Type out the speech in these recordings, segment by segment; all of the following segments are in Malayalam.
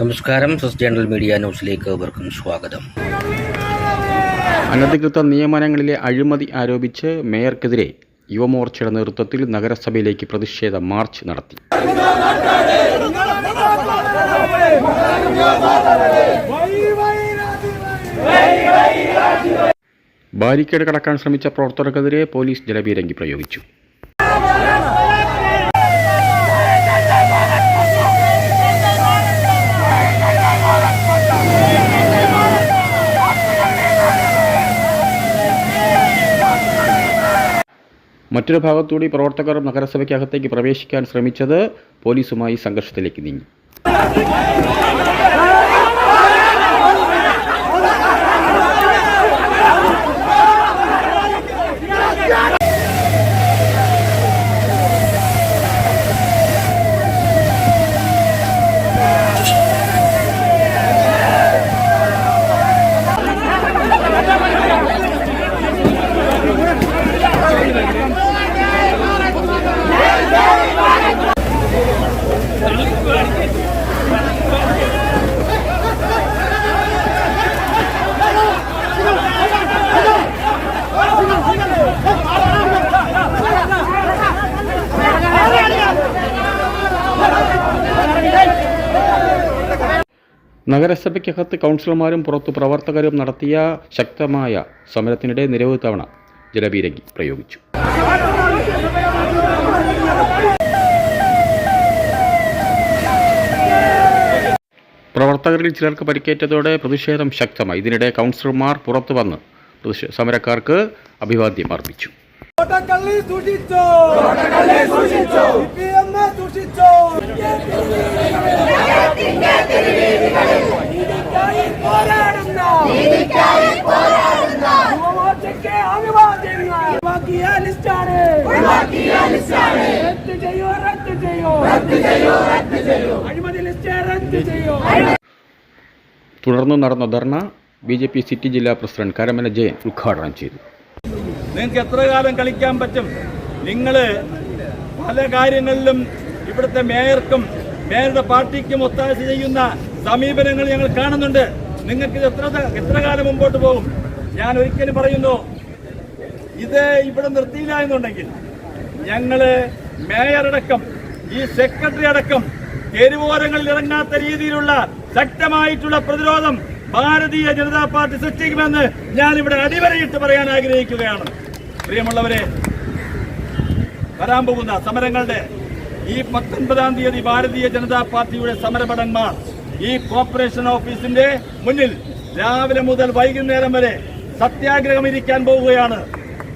നമസ്കാരം സസ് ജേണൽ മീഡിയ ന്യൂസിലേക്ക് ഏവർക്കും സ്വാഗതം. അനധികൃത നിയമനങ്ങളിലെ അഴിമതി ആരോപിച്ച് മേയർക്കെതിരെ യുവമോർച്ചയുടെ നേതൃത്വത്തിൽ നഗരസഭയിലേക്ക് പ്രതിഷേധ മാർച്ച് നടത്തി. ബാരിക്കേഡ് കടക്കാൻ ശ്രമിച്ച പ്രവർത്തകർക്കെതിരെ പോലീസ് ജലപീരങ്കി പ്രയോഗിച്ചു. മറ്റൊരു ഭാഗത്തുകൂടി പ്രവർത്തകർ നഗരസഭയ്ക്കകത്തേക്ക് പ്രവേശിക്കാൻ ശ്രമിച്ചത് പോലീസുമായി സംഘർഷത്തിലേക്ക് നീങ്ങി. നഗരസഭയ്ക്കകത്ത് കൗൺസിലർമാരും പുറത്തു പ്രവർത്തകരും നടത്തിയ ശക്തമായ സമരത്തിനിടെ നിരവധി തവണ ജലപീരങ്കി പ്രയോഗിച്ചു. പ്രവർത്തകരിൽ ചിലർക്ക് പരിക്കേറ്റതോടെ പ്രതിഷേധം ശക്തമായി. ഇതിനിടെ കൗൺസിലർമാർ പുറത്തു വന്ന് സമരക്കാർക്ക് അഭിവാദ്യം അർപ്പിച്ചു. തുടർന്ന് നടന്ന ധർണ ബി ജെ പി സിറ്റി ജില്ലാ പ്രസിഡന്റ് കരമന ജയൻ ഉദ്ഘാടനം ചെയ്തു. നിങ്ങൾക്ക് എത്ര കാലം കളിക്കാൻ പറ്റും? നിങ്ങൾ പല കാര്യങ്ങളിലും ഇവിടുത്തെ മേയർക്കും മേയറുടെ പാർട്ടിക്കും ഒത്താശ ചെയ്യുന്ന സമീപനങ്ങൾ ഞങ്ങൾ കാണുന്നുണ്ട്. നിങ്ങൾക്ക് എത്ര എത്ര കാലം മുമ്പോട്ട് പോകും? ഞാൻ ഒരിക്കലും പറയുന്നു ഇത് ഇവിടെ നിർത്തിയില്ല എന്നുണ്ടെങ്കിൽ ഞങ്ങൾ മേയറടക്കം ഈ സെക്രട്ടറി അടക്കം തെരുവോരങ്ങളിൽ ഇറങ്ങാത്ത രീതിയിലുള്ള ശക്തമായിട്ടുള്ള പ്രതിരോധം ഭാരതീയ ജനതാ പാർട്ടി സൃഷ്ടിക്കുമെന്ന് ഞാൻ ഇവിടെ അടിവരയിട്ട് പറയാൻ ആഗ്രഹിക്കുകയാണ്. പ്രിയമുള്ളവരെ വരാൻ പോകുന്ന സമരങ്ങളുടെ ഈ പത്തൊൻപതാം തീയതി ഭാരതീയ ജനതാ പാർട്ടിയുടെ സമരഭടന്മാർ ഈ കോർപ്പറേഷൻ ഓഫീസിന്റെ മുന്നിൽ രാവിലെ മുതൽ വൈകുന്നേരം വരെ സത്യാഗ്രഹം ഇരിക്കാൻ പോവുകയാണ്.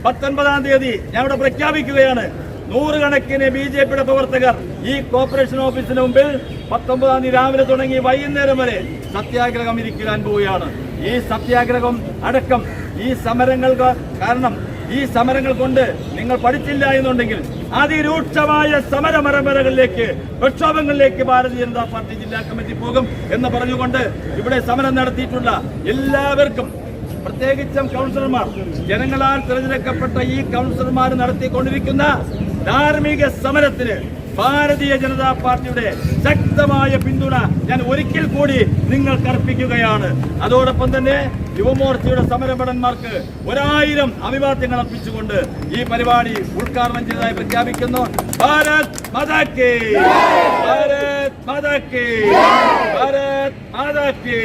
പത്തൊൻപതാം തീയതി ഞാൻ ഇവിടെ പ്രഖ്യാപിക്കുകയാണ്. നൂറുകണക്കിന് ബി ജെ പിയുടെ പ്രവർത്തകർ ഈ കോർപ്പറേഷൻ ഓഫീസിന് മുമ്പിൽ പത്തൊമ്പതാം തീയതി രാവിലെ തുടങ്ങി വൈകുന്നേരം വരെ സത്യാഗ്രഹം ഇരിക്കാൻ പോവുകയാണ്. ഈ സത്യാഗ്രഹം അടക്കം ഈ സമരങ്ങൾക്ക് കാരണം ഈ സമരങ്ങൾ കൊണ്ട് നിങ്ങൾ പഠിച്ചില്ല എന്നുണ്ടെങ്കിൽ അതിരൂക്ഷമായ സമരമരമരകളിലേക്ക് പ്രക്ഷോഭങ്ങളിലേക്ക് ഭാരതീയ ജനതാ പാർട്ടി ജില്ലാ കമ്മിറ്റി പോകും എന്ന് പറഞ്ഞുകൊണ്ട് ഇവിടെ സമരം നടത്തിയിട്ടുള്ള എല്ലാവർക്കും പ്രത്യേകിച്ചും കൗൺസിലർമാർ ജനങ്ങളാൽ തിരഞ്ഞെടുക്കപ്പെട്ട ഈ കൗൺസിലർമാർ നടത്തിക്കൊണ്ടിരിക്കുന്ന ധാർമ്മിക സമരത്തിന് ഭാരതീയ ജനതാ പാർട്ടിയുടെ ശക്തമായ പിന്തുണ ഞാൻ ഒരിക്കൽ കൂടി നിങ്ങൾക്ക് അർപ്പിക്കുകയാണ്. അതോടൊപ്പം തന്നെ യുവമോർച്ചയുടെ സമരഭടന്മാർക്ക് ഒരായിരം അഭിവാദ്യങ്ങൾ അർപ്പിച്ചുകൊണ്ട് ഈ പരിപാടി ഉദ്ഘാടനം ചെയ്തതായി പ്രഖ്യാപിക്കുന്നു. ഭാരത് മാതാക്കി ഭാരത് മാതാക്കി ഭാരത് മാതാക്കി